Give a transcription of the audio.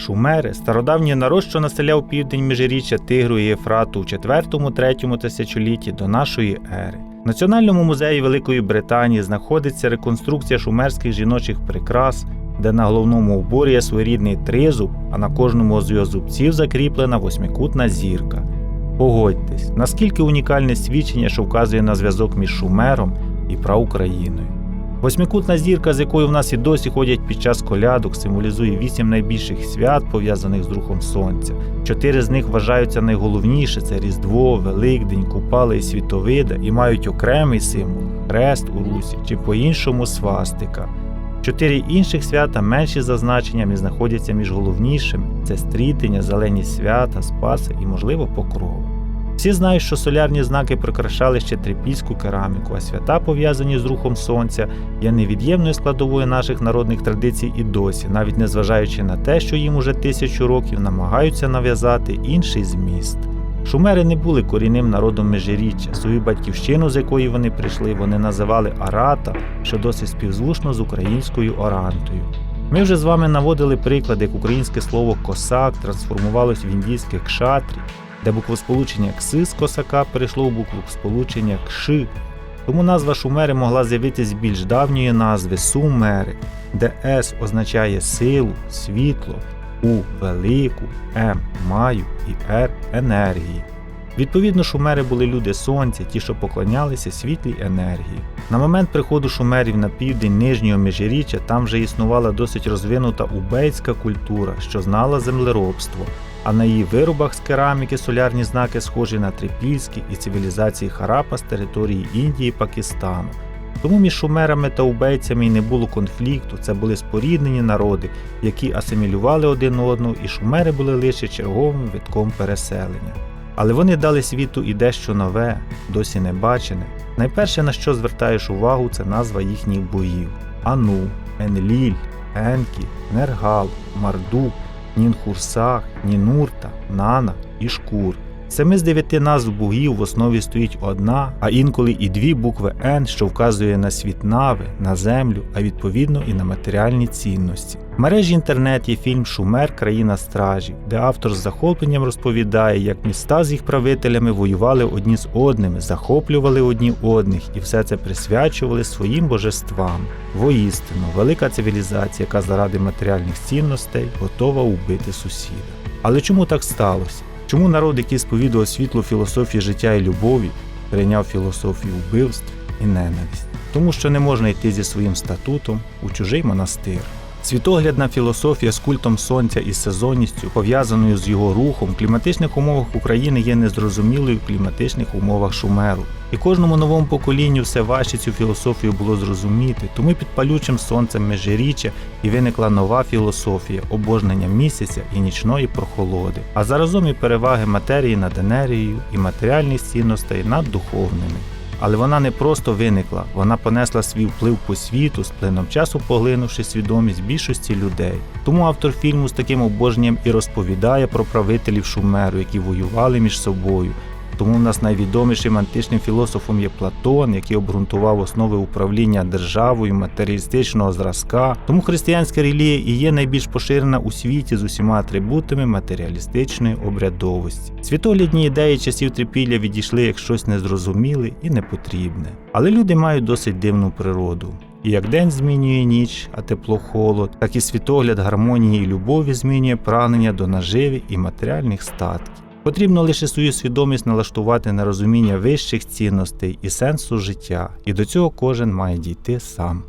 Шумери стародавній народ, що населяв південь міжріччя Тигру і Єфрату у 4-3 тисячолітті до нашої ери. В Національному музеї Великої Британії знаходиться реконструкція шумерських жіночих прикрас, де на головному уборі є своєрідний тризуб, а на кожному з його зубців закріплена восьмикутна зірка. Погодьтесь, наскільки унікальне свідчення, що вказує на зв'язок між Шумером і праукраїною. Восьмикутна зірка, з якою в нас і досі ходять під час колядок, символізує вісім найбільших свят, пов'язаних з рухом сонця. Чотири з них вважаються найголовніше: це Різдво, Великдень, Купала і Світовида, і мають окремий символ хрест у русі чи по-іншому свастика. Чотири інших свята менші за значенням і знаходяться між головнішими: це стрітення, зелені свята, спаси і, можливо, покрова. Всі знають, що солярні знаки прикрашали ще трипільську кераміку, а свята, пов'язані з рухом сонця, є невід'ємною складовою наших народних традицій і досі, навіть незважаючи на те, що їм уже тисячу років намагаються нав'язати інший зміст. Шумери не були корінним народом межиріччя. Свою батьківщину, з якої вони прийшли, вони називали Арата, що досить співзвучно з українською Орантою. Ми вже з вами наводили приклад, як українське слово косак трансформувалось в індійське кшатрі, де буквосполучення кси з косака перейшло в буквосполучення кши. Тому назва Шумери могла з'явитися з більш давньої назви Сумери, де С означає силу, світло, У велику, М маю і Р енергії. Відповідно, шумери були люди сонця, ті, що поклонялися світлій енергії. На момент приходу шумерів на південь нижнього межиріччя там вже існувала досить розвинута убейська культура, що знала землеробство, а на її виробах з кераміки солярні знаки схожі на трипільські і цивілізації Харапа з території Індії і Пакистану. Тому між шумерами та убейцями й не було конфлікту, це були споріднені народи, які асимілювали один одного, і шумери були лише черговим витком переселення. Але вони дали світу і дещо нове, досі не бачене. Найперше, на що звертаєш увагу, це назва їхніх боїв: Ану, Енліль, Енкі, Нергал, Мардук, Нінхурсах, Нінурта, Нана і Шкур. Семи з дев'яти назв богів в основі стоїть одна, а інколи і дві букви Н, що вказує на світ нави, на землю, а відповідно і на матеріальні цінності. В мережі інтернет є фільм Шумер Країна стражів, де автор з захопленням розповідає, як міста з їх правителями воювали одні з одними, захоплювали одні одних і все це присвячували своїм божествам. Воістину, велика цивілізація, яка заради матеріальних цінностей готова убити сусіда. Але чому так сталося? Чому народ, який сповідував світло філософії життя і любові, прийняв філософію вбивств і ненависть? Тому що не можна йти зі своїм статутом у чужий монастир. Світоглядна філософія з культом сонця і сезонністю, пов'язаною з його рухом, в кліматичних умовах України є незрозумілою в кліматичних умовах Шумеру. І кожному новому поколінню все важче цю філософію було зрозуміти, тому під палючим сонцем межиріччя і виникла нова філософія обожнення місяця і нічної прохолоди, а заразом і переваги матерії над енергією і матеріальних цінностей над духовними. Але вона не просто виникла, вона понесла свій вплив по світу, з плином часу поглинувши свідомість більшості людей. Тому автор фільму з таким обожненням і розповідає про правителів Шумеру, які воювали між собою. Тому в нас найвідомішим античним філософом є Платон, який обґрунтував основи управління державою, матеріалістичного зразка. Тому християнська релігія і є найбільш поширена у світі з усіма атрибутами матеріалістичної обрядовості. Світоглядні ідеї часів трипілля відійшли як щось незрозуміле і непотрібне. Але люди мають досить дивну природу. І як день змінює ніч, а тепло холод, так і світогляд гармонії і любові змінює прагнення до наживи і матеріальних статків. Потрібно лише свою свідомість налаштувати на розуміння вищих цінностей і сенсу життя, і до цього кожен має дійти сам.